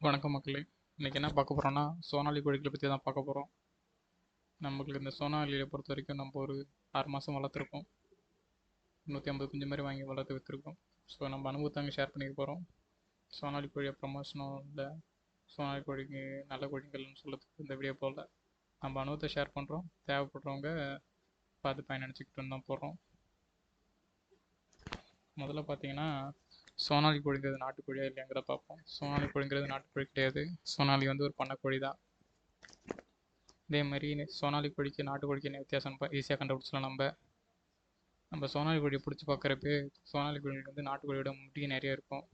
வணக்கம் மக்களே. இன்றைக்கி என்ன பார்க்க போகிறோன்னா சோனாலி கோழிகளை பற்றி தான் பார்க்க போகிறோம் நம்மளுக்கு இந்த சோனாலியை பொறுத்த வரைக்கும் நம்ம ஒரு ஆறு மாதம் வளர்த்துருக்கோம் நூற்றி ஐம்பது குஞ்சு மாதிரி வாங்கி வளர்த்து விற்றுருக்கோம் ஸோ நம்ம அனுபவத்தை அங்கே ஷேர் பண்ணிக்க போகிறோம் சோனாலி கோழியை ப்ரமோஷனும் இல்லை சோனாலி கோழிக்கு நல்ல கோழிகள்னு சொல்லுறதுக்கு இந்த வீடியோ போல். நம்ம அனுபவத்தை ஷேர் பண்ணுறோம் தேவைப்படுறவங்க பார்த்து பயனடிச்சுக்கிட்டு தான் போகிறோம் முதல்ல பார்த்தீங்கன்னா சோனாலி கோழிங்கிறது நாட்டுக்கோழியா இல்லையாங்கிறத பார்ப்போம். சோனாலி கோழிங்கிறது நாட்டுக்கோழி கிடையாது. சோனாலி வந்து ஒரு பண்ணக்கோழி தான் இதே மாதிரி சோனாலி கோழிக்கு நாட்டுக்கோழிக்கு என்ன வித்தியாசம்? ஈஸியாக கண்டுபிடிச்சலாம் நம்ம. நம்ம சோனாலி கோழியை பிடிச்சி பார்க்குறப்ப சோனாலி கோழிக்கு வந்து நாட்டுக்கோழியோட முட்டி நிறைய இருக்கும்.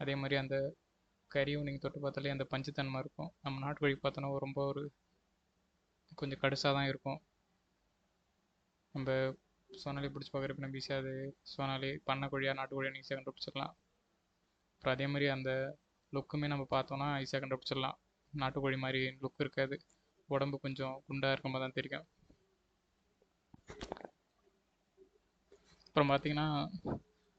அதே மாதிரி அந்த கறியும் நீங்கள் தொட்டு பார்த்தாலே அந்த பஞ்சுத்தன்மை இருக்கும். நம்ம நாட்டுக்கோழி பார்த்தோன்னா ரொம்ப ஒரு கொஞ்சம் கடுசாக தான் இருக்கும். நம்ம சோனாலி பிடிச்சி பார்க்குறப்ப நம்ம ஈஸியாக அது சோனாலி பண்ணைக்கோழியா நாட்டுக்கோழியாக ஈஸியாக கண்டுபிடிச்சிடலாம் அப்புறம் அதே மாதிரி அந்த லுக்குமே நம்ம பார்த்தோன்னா ஈஸியாக கண்டுபிடிச்சிடலாம் நாட்டுக்கோழி மாதிரி லுக் இருக்காது. உடம்பு கொஞ்சம் குண்டாக இருக்கும் தான் தெரியும். அப்புறம் பார்த்தீங்கன்னா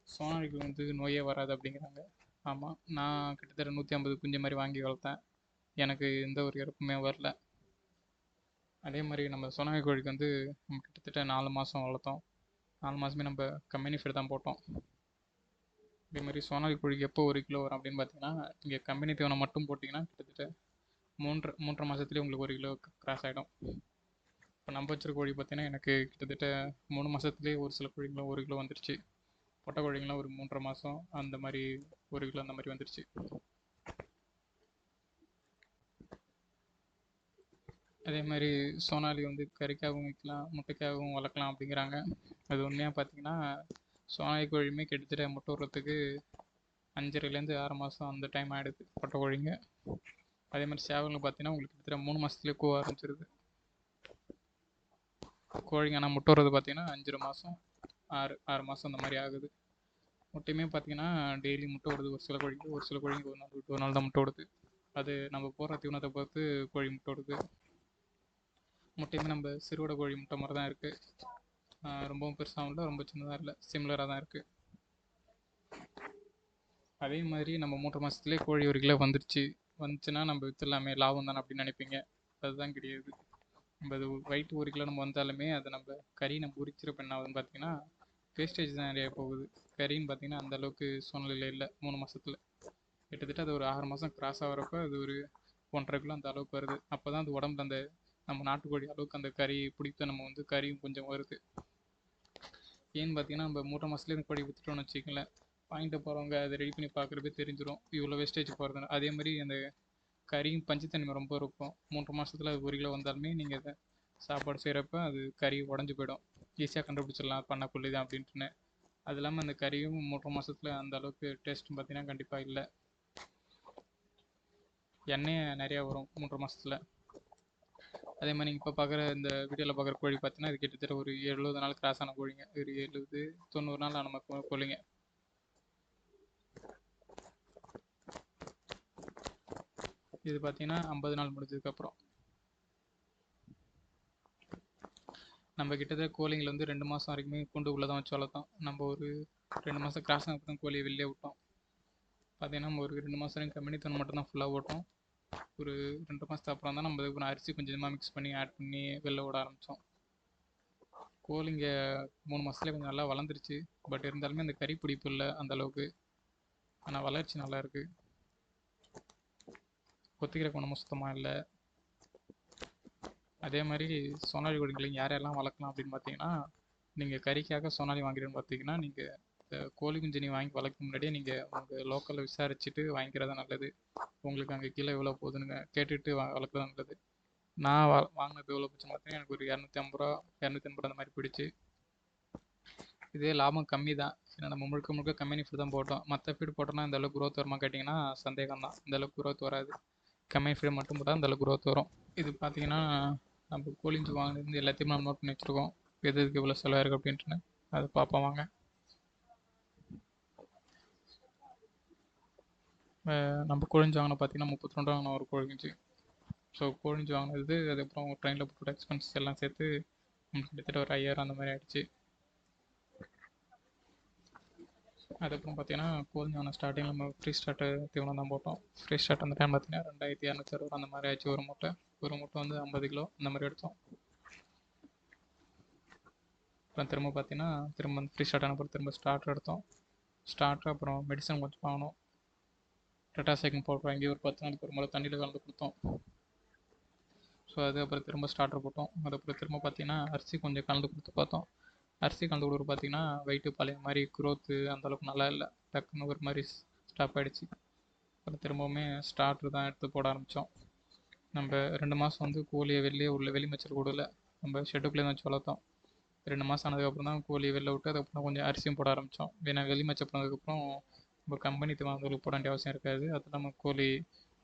சோனாரிக்கு வந்து நோயே வராது அப்படிங்கிறாங்க. ஆமாம் நான் கிட்டத்தட்ட நூற்றி ஐம்பது குஞ்சு மாதிரி வாங்கி வளர்த்தேன். எனக்கு எந்த ஒரு இறப்புமே வரல. அதே மாதிரி நம்ம சோனாரி கோழிக்கு வந்து நம்ம கிட்டத்தட்ட நாலு மாதம் வளர்த்தோம். நாலு மாதமே நம்ம கம்பெனி ஃபீட் தான் போட்டோம். அதே மாதிரி சோனாலி கோழிக்கு எப்போ ஒரு கிலோ வரும் அப்படின்னு பார்த்தீங்கன்னா இங்கே கம்பெனி தீவனம் மட்டும் போட்டிங்கன்னா கிட்டத்தட்ட மூன்று மூன்றரை மாதத்துலேயே உங்களுக்கு ஒரு கிலோ கிராஸ் ஆகிடும் இப்போ நம்ம வச்சிருக்க கோழி பார்த்தீங்கன்னா எனக்கு கிட்டத்தட்ட மூணு மாதத்துலேயே ஒரு சில கோழிங்களும் ஒரு கிலோ வந்துருச்சு. பொட்டை கோழிங்களாம் ஒரு மூன்றரை மாதம் அந்த மாதிரி ஒரு கிலோ அந்த மாதிரி வந்துருச்சு. அதே மாதிரி சோனாலி வந்து கறிக்காகவும் விற்கலாம் முட்டைக்காகவும் வளர்க்கலாம் அப்படிங்கிறாங்க. அது உண்மையாக பார்த்தீங்கன்னா சோனாய் கோழியுமே கிட்டத்தட்ட முட்டை விடுறதுக்கு அஞ்சரைலேருந்து ஆறு மாதம் அந்த டைம் ஆகிடுது பொட்டை கோழிங்க. அதே மாதிரி சேவலுங்க பார்த்தீங்கன்னா உங்களுக்கு கிட்டத்தட்ட மூணு மாதத்துலேயே கூவ ஆரம்பிச்சிருது. கோழிங்க ஆனால் முட்டை விடுறது பார்த்தீங்கன்னா அஞ்சரை மாதம் ஆறு ஆறு மாதம் அந்த மாதிரி ஆகுது. முட்டையுமே பார்த்தீங்கன்னா டெய்லி முட்டை விடுது ஒரு சில கோழிக்கு ஒரு சில கோழிங்க ஒரு நாள் விட்டு ஒரு நாள் தான் முட்டை விடுது அது நம்ம போடுற தீவனத்தை பொறுத்து கோழி முட்டை விடுது முட்டையுமே நம்ம சிறுவடை கோழி முட்டை மாதிரி தான் இருக்குது ரொம்பவும் பெருசாகவும் இல்லை ரொம்ப சின்னதாக இல்லை. சிமிலராக தான் இருக்குது அதே மாதிரி நம்ம மூன்று மாதத்துலேயே கோழி ஒரு கிலோ வந்துருச்சு. வந்துச்சுன்னா நம்ம விற்றுலாமே லாபம் தானே அப்படின்னு நினைப்பீங்க? அதுதான் கிடையாது. நம்ம அது வயிற்று ஒரு கிலோ நம்ம வந்தாலுமே அதை நம்ம கறி நம்ம உரிச்சிருப்ப என்ன ஆகுதுன்னு பார்த்தீங்கன்னா வேஸ்டேஜ் தான் நிறைய போகுது. கறின்னு பார்த்தீங்கன்னா அந்த அளவுக்கு சூழ்நிலையில் இல்லை மூணு மாதத்தில் கிட்டத்தட்ட அது ஒரு ஆறு மாதம் கிராஸ் ஆகிறப்ப அது ஒரு ஒன்றரை கிலோ அந்த அளவுக்கு வருது. அப்போ தான் அது உடம்புல அந்த நம்ம நாட்டுக்கோழி அளவுக்கு அந்த கறி பிடித்த நம்ம வந்து கறியும் கொஞ்சம் வருது. ஏன்னு பார்த்தீங்கன்னா நம்ம மூன்றரை மாதத்துலேருந்து இந்த கோழி விற்றுட்டோம்னு வச்சுக்கங்களேன் வாங்கிட்டு போகிறவங்க அதை ரெடி பண்ணி பார்க்குறப்ப தெரிஞ்சிடும் இவ்வளோ வேஸ்டேஜ் போகிறதுன்னு அதே மாதிரி அந்த கறியும் பஞ்சத்தன்மை ரொம்ப இருக்கும். மூன்று மாதத்துல அது ஒரு கிலோ வந்தாலுமே நீங்கள் அதை சாப்பாடு செய்கிறப்ப அது கறி உடஞ்சி போயிடும். ஈஸியாக கண்டுபிடிச்சிடலாம். பண்ணக்குள்ளே தான் அப்படின்ட்டுன்னு. அது இல்லாமல் அந்த கறியும் மூன்று மாதத்தில் அந்த அளவுக்கு டேஸ்ட்டும் பார்த்தீங்கன்னா கண்டிப்பாக இல்லை. எண்ணெய் நிறையா வரும் மூன்று மாதத்துல அதே மாதிரி நீங்கள் இப்போ பார்க்குற இந்த வீடியோவில் பார்க்குற கோழி பார்த்தீங்கன்னா இது கிட்டத்தட்ட ஒரு எழுபது நாள் கிராஸ் ஆன கோழிங்க. ஒரு எழுபது தொண்ணூறு நாள் ஆன கோழிங்க. இது பார்த்தீங்கன்னா ஐம்பது நாள் முடிஞ்சதுக்கப்புறம் நம்ம கிட்டத்தட்ட கோழிங்களை வந்து ரெண்டு மாதம் வரைக்குமே கூண்டு உள்ளே தான் வச்சு வளர்த்தோம். நம்ம ஒரு ரெண்டு மாதம் கிராஸ் ஆனப்போ தான் கோழியை வெளியே விட்டோம். பார்த்தீங்கன்னா நம்ம ஒரு ரெண்டு மாதம் வரைக்கும் கம்பெனி தண்ணி மட்டும் தான் ஃபுல்லாக ஓட்டோம். ஒரு ரெண்டு மாதத்துக்கு அப்புறம் தான் நம்ம இதுக்கு அரிசி கொஞ்சம் கொஞ்சமாக மிக்ஸ் பண்ணி ஆட் பண்ணி வெளில விட ஆரம்பித்தோம் இங்கே மூணு மாதத்துலேயே கொஞ்சம் நல்லா வளர்ந்துருச்சு. பட் இருந்தாலுமே அந்த கறி பிடிப்பு இல்லை அந்த அளவுக்கு. ஆனால் வளர்ச்சி நல்லா இருக்கு. கொத்திக்கிற குணமும் சுத்தமாக இல்லை. அதே மாதிரி சோனாலி கோழிகளை யார் யாரெல்லாம் வளர்க்கலாம் அப்படின்னு பார்த்தீங்கன்னா நீங்கள் கறிக்காக சோனாலி வாங்குறீங்கன்னு பார்த்தீங்கன்னா நீங்கள் கோழி குஞ்சு வாங்கி வளர்க்க முன்னாடியே நீங்கள் உங்கள் லோக்கலில் விசாரிச்சுட்டு வாங்கிக்கிறதா நல்லது. உங்களுக்கு அங்கே கீழே எவ்வளோ போகுதுன்னு கேட்டுட்டு வா வளர்க்குறது நல்லது. நான் வா வாங்கினது எவ்வளோ போச்சுன்னு பார்த்தீங்கன்னா எனக்கு ஒரு இரநூத்தி ஐம்பது ரூபா இரநூத்தி ஐம்பது அந்த மாதிரி பிடிச்சி இதே லாபம் கம்மி தான். ஏன்னா நம்ம முழுக்க முழுக்க கம்பெனி ஃபீட் தான் போட்டோம். மற்ற ஃபீட் போட்டோம்னா இந்த அளவுக்கு குரோத் வருமா கேட்டிங்கன்னா சந்தேகம் தான். இந்த அளவுக்கு குரோத் வராது. கம்பெனி ஃபீட் மட்டும் போட்டால் அந்த அளவுக்கு growth வரும். இது பார்த்தீங்கன்னா நம்ம கோழிஞ்சு வாங்கினது எல்லாத்தையும் நம்ம நோட் பண்ணி வச்சுருக்கோம். எது எதுக்கு இவ்வளோ செலவாயிருக்கு அப்படின்ட்டுன்னு. அதை பார்ப்போம் வாங்க. நம்ம கோழிஞ்சு வாங்கின பார்த்தீங்கன்னா முப்பத்தி ரெண்டு வாங்கினோம் ஒரு கோழிஞ்சி. ஸோ கோழிஞ்சு வாங்கினது அதுக்கப்புறம் ட்ரெயினில் போட்டு எக்ஸ்பென்சஸ் எல்லாம் சேர்த்து கிட்டத்தட்ட ஒரு ஐயாயிரம் அந்த மாதிரி ஆயிடுச்சு. அதுக்கப்புறம் பார்த்தீங்கன்னா கோழிஞ்சான ஸ்டார்டிங் நம்ம ஃப்ரீ ஸ்டார்ட்டு தீவனம் தான் போட்டோம். ஃப்ரீ ஸ்டார்ட் அந்த டைம் பார்த்தீங்கன்னா ரெண்டாயிரத்தி இரநூத்தி அறுபது அந்த மாதிரி ஆச்சு. ஒரு மூட்டை ஒரு மூட்டை வந்து ஐம்பது கிலோ அந்த மாதிரி எடுத்தோம். அப்புறம் திரும்ப பார்த்தீங்கன்னா திரும்ப ஃப்ரீ ஸ்டார்ட் அனுப்புறம் திரும்ப ஸ்டார்டர் எடுத்தோம். ஸ்டார்டர் அப்புறம் மெடிசன் கொஞ்சம் வாங்கினோம். டெட்டாசைக்கின் பவுடர் வாங்கி ஒரு பத்து நாளைக்கு ஒரு முறை தண்ணியில் கலந்து கொடுத்தோம். ஸோ அது அப்புறம் திரும்ப ஸ்டார்டர் போட்டோம். அதுக்கப்புறம் திரும்ப பார்த்தீங்கன்னா அரிசி கொஞ்சம் கலந்து கொடுத்து பார்த்தோம். அரிசி கலந்து கொடுக்குற பார்த்தீங்கன்னா வெயிட்டு பழைய மாதிரி க்ரோத்து அந்தளவுக்கு நல்லா இல்லை. டக்குன்னு ஒரு மாதிரி ஸ்டாப் ஆகிடுச்சு அப்புறம் திரும்பவுமே ஸ்டார்டர் தான் எடுத்து போட ஆரம்பித்தோம் நம்ம ரெண்டு மாதம் வந்து கோழியை வெளியே உள்ள வெளி மச்சல் கூடல நம்ம ஷெட்டுக்குள்ளே வச்சு வளர்த்தோம். ரெண்டு மாதம் ஆனதுக்கப்புறம் தான் கோழியை வெளில விட்டு அதுக்கப்புறம் கொஞ்சம் அரிசியும் போட ஆரம்பித்தோம் ஏன்னா வெளி போனதுக்கப்புறம் நம்ம கம்பெனி தீவனங்களுக்கு போட வேண்டிய அவசியம் இருக்காது. அது நம்ம கோழி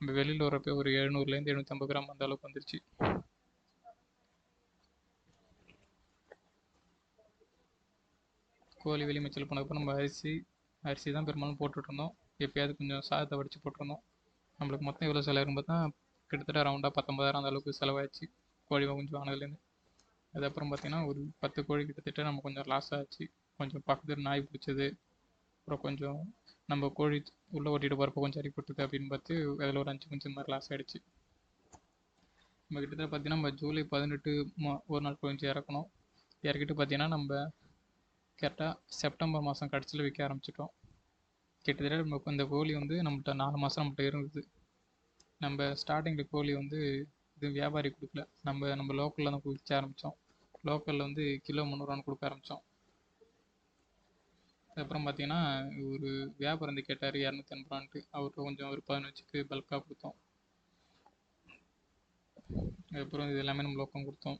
நம்ம வெளியில் வரப்போ ஒரு எழுநூறுலேருந்து எழுநூற்றம்பது கிராம் அந்த அளவுக்கு வந்துருச்சு. கோழி வெளி மேய்ச்சல் போனதுக்கப்புறம் நம்ம அரிசி அரிசி தான் பெரும்பாலும் போட்டுட்ருந்தோம். எப்பயாவது கொஞ்சம் சாதத்தை வடித்து போட்டிருந்தோம். நம்மளுக்கு மொத்தம் எவ்வளோ செலவுன்னு பார்த்தா கிட்டத்தட்ட ரவுண்டாக பத்தொம்பதாயிரம் அந்த அளவுக்கு செலவாயிடுச்சு. கோழி கொஞ்சம் ஆனதுலேருந்து அதுக்கப்புறம் பார்த்தீங்கன்னா ஒரு பத்து கோழி கிட்டத்தட்ட நம்ம கொஞ்சம் லாஸ் ஆச்சு. கொஞ்சம் பக்கத்தில் நாய் பிடிச்சது. அப்புறம் கொஞ்சம் நம்ம கோழி உள்ளே ஓட்டிகிட்டு போகிறப்ப கொஞ்சம் அடிபட்டுது அப்படின்னு பார்த்து அதில் ஒரு அஞ்சு குஞ்சு மாதிரி லாஸ் ஆகிடுச்சு நம்ம கிட்டத்தட்ட பார்த்தீங்கன்னா நம்ம ஜூலை பதினெட்டு ஒரு நாள் கொஞ்சம் இறக்கணும். இறக்கிட்டு பார்த்தீங்கன்னா நம்ம கரெக்டாக செப்டம்பர் மாதம் கடைசியில் விற்க ஆரம்பிச்சிட்டோம். கிட்டத்தட்ட நம்ம இந்த கோழி வந்து நம்மகிட்ட நாலு மாதம் நம்மகிட்ட இருந்தது. நம்ம ஸ்டார்டிங்கில் கோழி வந்து இது வியாபாரி கொடுக்கல. நம்ம நம்ம லோக்கலில் தான் விற்க ஆரம்பித்தோம் லோக்கலில் வந்து கிலோ முந்நூறுவான்னு கொடுக்க ஆரம்பித்தோம் அதுக்கப்புறம் பார்த்தீங்கன்னா ஒரு வியாபாரம் வந்து கேட்டார் இரநூத்தி எண்பது ரூபான்ட்டு அவர்கிட்ட கொஞ்சம் ஒரு பதினஞ்சுக்கு பல்காக கொடுத்தோம். அதுக்கப்புறம் இது எல்லாமே நம்ம லோக்கம் கொடுத்தோம்.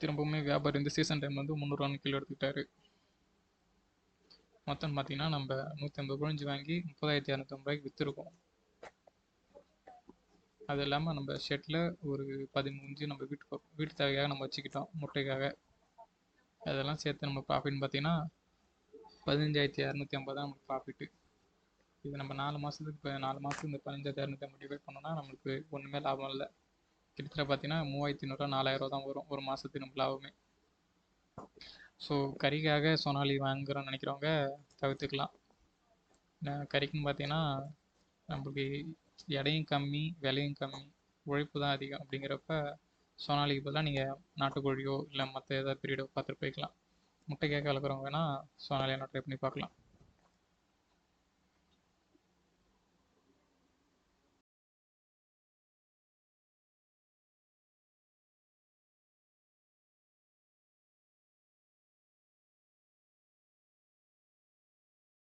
திரும்பவுமே வியாபாரி இந்த சீசன் டைம் வந்து முந்நூறுவான்னு கிலோ எடுத்துக்கிட்டாரு. மொத்தம் பார்த்தீங்கன்னா நம்ம நூற்றி ஐம்பது குழஞ்சி வாங்கி முப்பதாயிரத்தி இரநூத்தம்பது ரூபாய்க்கு விற்றுருக்கோம் அது இல்லாமல் நம்ம ஷெட்டில் ஒரு பதிமூஞ்சு நம்ம வீட்டு வீட்டு தேவைக்காக நம்ம வச்சுக்கிட்டோம் முட்டைக்காக. அதெல்லாம் சேர்த்து நம்ம ப்ராஃபிட்னு பார்த்தீங்கன்னா பதினஞ்சாயிரத்தி இரநூத்தி ஐம்பது தான் நமக்கு ப்ராஃபிட்டு இது நம்ம நாலு மாதத்துக்கு இப்போ நாலு மாதத்துக்கு இந்த பதினஞ்சாயிரத்தி இரநூத்தி ஐம்பது டிவைட் பண்ணோம்னா நம்மளுக்கு ஒன்றுமே லாபம் இல்லை. கிட்டத்தட்ட பார்த்தீங்கன்னா மூவாயிரத்தி ஐநூறுரூவா நாலாயிரரூவா தான் வரும் ஒரு மாதத்துக்கு நம்ம லாபமே. ஸோ கறிக்காக சோனாலி வாங்குறோம்னு நினைக்கிறவங்க தவிர்த்துக்கலாம். கறிக்குன்னு பார்த்தீங்கன்னா நம்மளுக்கு எடையும் கம்மி விலையும் கம்மி உழைப்பு தான் அதிகம் அப்படிங்கிறப்ப சோனாலிக்கு பதிலாக நீங்கள் நாட்டுக்கோழியோ இல்லை மற்ற ஏதாவது பீரியடோ பார்த்துட்டு போய்க்கலாம். முட்டை கேட்க வளர்க்குறவங்க வேணால் சோனாலியை ட்ரை பண்ணி பார்க்கலாம்.